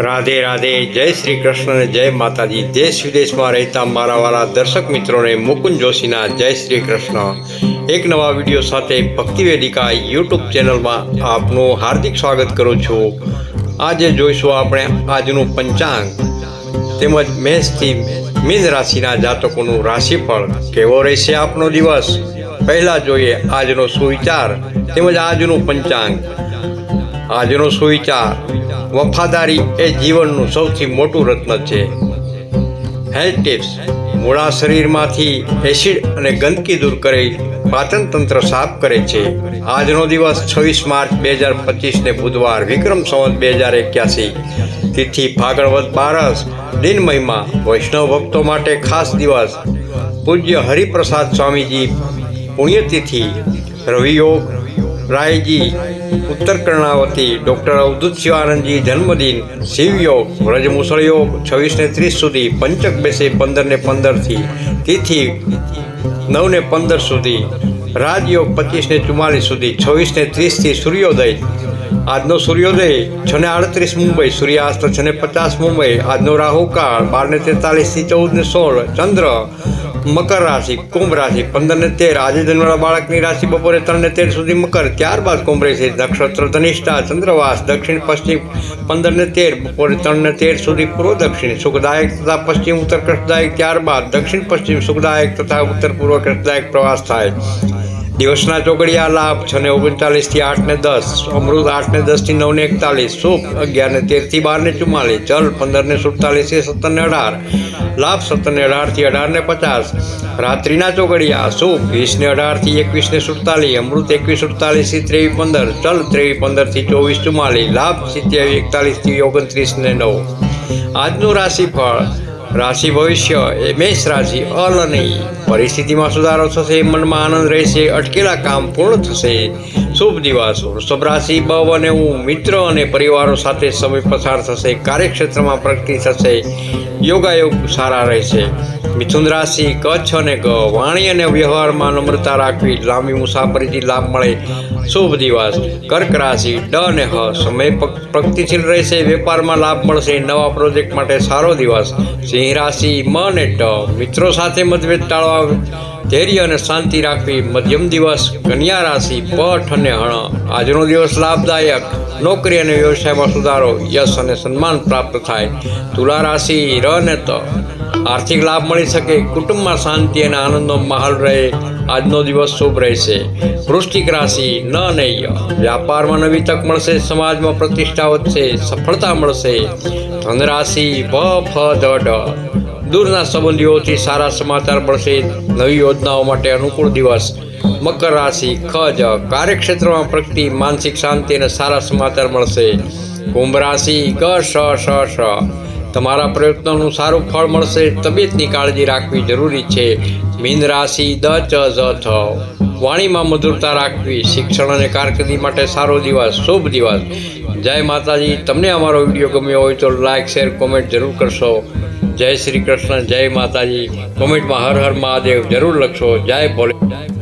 રાધે રાધે, જય શ્રી કૃષ્ણ, જય માતાજી. દેશ વિદેશમાં રહેતા મારા વાળા દર્શક મિત્રોને મુકુંદ જોશીના જય શ્રી કૃષ્ણ. એક નવા વીડિયો સાથે ભક્તિ વેદિકા યુટ્યુબ ચેનલમાં આપનું હાર્દિક સ્વાગત કરું છું. આજે જોઈશું આપણે આજનું પંચાંગ. તેમજ મેષથી મીન રાશિના જાતકોનું રાશિફળ કેવો રહેશે આપનો દિવસ? પહેલાં જોઈએ આજનો સુવિચાર તેમજ આજનું પંચાંગ. આજનો સુવિચાર વફાદારી એ જીવનનું સૌથી મોટું રત્ન છે. હેલ્થ ટિપ્સ મૂળા શરીરમાંથી એસિડ અને ગંદકી દૂર કરી પાચન તંત્ર સાફ કરે છે. આજનો દિવસ છવ્વીસ માર્ચ બે હજાર પચીસને બુધવાર વિક્રમ સંવત બે હજાર એક્યાસી. તિથિ ફાગણવત બારસ દિન મહિમા વૈષ્ણવ ભક્તો માટે ખાસ દિવસ. પૂજ્ય હરિપ્રસાદ સ્વામીજી પુણ્યતિથિ. રવિયોગ રાયજી, ઉત્તર કર્ણાવતી ડૉક્ટર અવધૂત શિવાનંદજી જન્મદિન શિવયોગ વ્રજ મુસળયોગ છવ્વીસ ને ત્રીસ સુધી પંચક બેસે પંદર ને પંદરથી તિથિ નવ ને પંદર સુધી રાજયોગ પચીસ ને ચુમ્માલીસ સુધી છવ્વીસ ને ત્રીસથી સૂર્યોદય. આજનો સૂર્યોદય છ ને આડત્રીસ મુંબઈ, સૂર્યાસ્ત છ ને પચાસ મુંબઈ, આજનો રાહુકાળ બાર ને તેતાલીસથી ચૌદ ને સોળ, ચંદ્ર મકર રાશિ, કુંભ રાશિ, પંદર ને તેર, આજે જન્મેલા બાળકની રાશિ બપોરે ત્રણ ને તેર સુધી મકર, ત્યારબાદ કુંભ રહેશે નક્ષત્ર, ધનિષ્ઠા, ચંદ્રવાસ, દક્ષિણ, પશ્ચિમ, પંદર ને તેર, બપોરે ત્રણ ને તેર સુધી પૂર્વ દક્ષિણ, સુખદાયક તથા પશ્ચિમ ઉત્તર કષ્ટદાયક ત્યારબાદ દક્ષિણ પશ્ચિમ સુખદાયક તથા ઉત્તર પૂર્વ કષ્ટદાયક પ્રવાસ થાય. દિવસના ચોગડિયા લાભ છ ને ઓગણચાલીસથી આઠ ને દસ, અમૃત આઠ ને દસથી નવ ને એકતાલીસ સુખ અગિયાર ને તેરથી બાર ને ચુમ્માલીસ, જલ પંદર ને સુડતાલીસથી સત્તર ને અઢાર, લાભ સત્તર ને અઢારથી અઢાર ને પચાસ, રાત્રિના ચોગડિયા સુખ વીસ ને અઢારથી એકવીસ ને સુડતાલીસ, અમૃત એકવીસ સુડતાલીસથી ત્રેવીસ પંદર ચલ ત્રેવીસ પંદરથી ચોવીસ ચુમ્માલીસ, લાભ સિત્યાવીસ એકતાલીસથી ઓગણત્રીસ ને નવ. આજનું રાશિફળ રાશિ ભવિષ્ય એ મેષ રાશિ અલ નહીં પરિસ્થિતિમાં સુધારો થશે, મનમાં આનંદ રહેશે, અટકેલા કામ પૂર્ણ થશે. શુભ દિવસ. વૃષભ રાશિ બવ અને હું મિત્ર અને પરિવારો સાથે સમય પસાર થશે, કાર્યક્ષેત્રમાં પ્રગતિ થશે. યોગાયોગ સારા રહેશે. મિથુન રાશિ કચ્છ અને વાણી અને વ્યવહારમાં નમ્રતા રાખવી, લાંબી મુસાફરીથી લાભ મળે, શુભ દિવસ. કર્ક રાશિ, ડ અને હ, સમય પ્રગતિશીલ રહેશે, વેપારમાં લાભ મળશે, નવા પ્રોજેક્ટ માટે સારો દિવસ. સિંહ રાશિ, મ અને ટ, મિત્રો સાથે મતભેદ ટાળવા, ધૈર્ય અને શાંતિ રાખવી, મધ્યમ દિવસ, કન્યા રાશિ, પઠ અને હણ. આજનો દિવસ લાભદાયક. નોકરી અને વ્યવસાયમાં સુધારો, યશ અને સન્માન પ્રાપ્ત થાય. તુલા રાશિ, ર અને ત. આર્થિક લાભ મળી શકે, કુટુંબમાં શાંતિ અને આનંદનો માહોલ રહે, આજનો દિવસ શુભ રહેશે. વૃષ્ટિક રાશિ, ન નૈય વ્યાપારમાં નવી તક મળશે, સમાજમાં પ્રતિષ્ઠા વધશે, સફળતા મળશે. ધન રાશિ ભ ફ, ધ ઢ દૂરના સંબંધીઓથી સારા સમાચાર મળશે, નવી યોજનાઓ માટે અનુકૂળ દિવસ. મકર રાશિ, ખજ, કાર્યક્ષેત્રમાં પ્રગતિ, માનસિક શાંતિ અને સારા સમાચાર મળશે. કુંભ રાશિ, ગ, શ શ શ. તમારા પ્રયત્નોનું સારું ફળ મળશે. તબિયતની કાળજી રાખવી જરૂરી છે. મીન રાશિ દ ચ થ. વાણીમાં મધુરતા રાખવી, શિક્ષણ અને કારકિર્દી માટે સારો દિવસ, શુભ દિવસ. જય માતાજી. તમને અમારો વીડિયો ગમ્યો હોય તો લાઇક શેર, કોમેન્ટ જરૂર કરશો. જય શ્રી કૃષ્ણ, જય માતાજી. કોમેન્ટમાં હર હર મહાદેવ જરૂર લખશો. જય ભોલે જય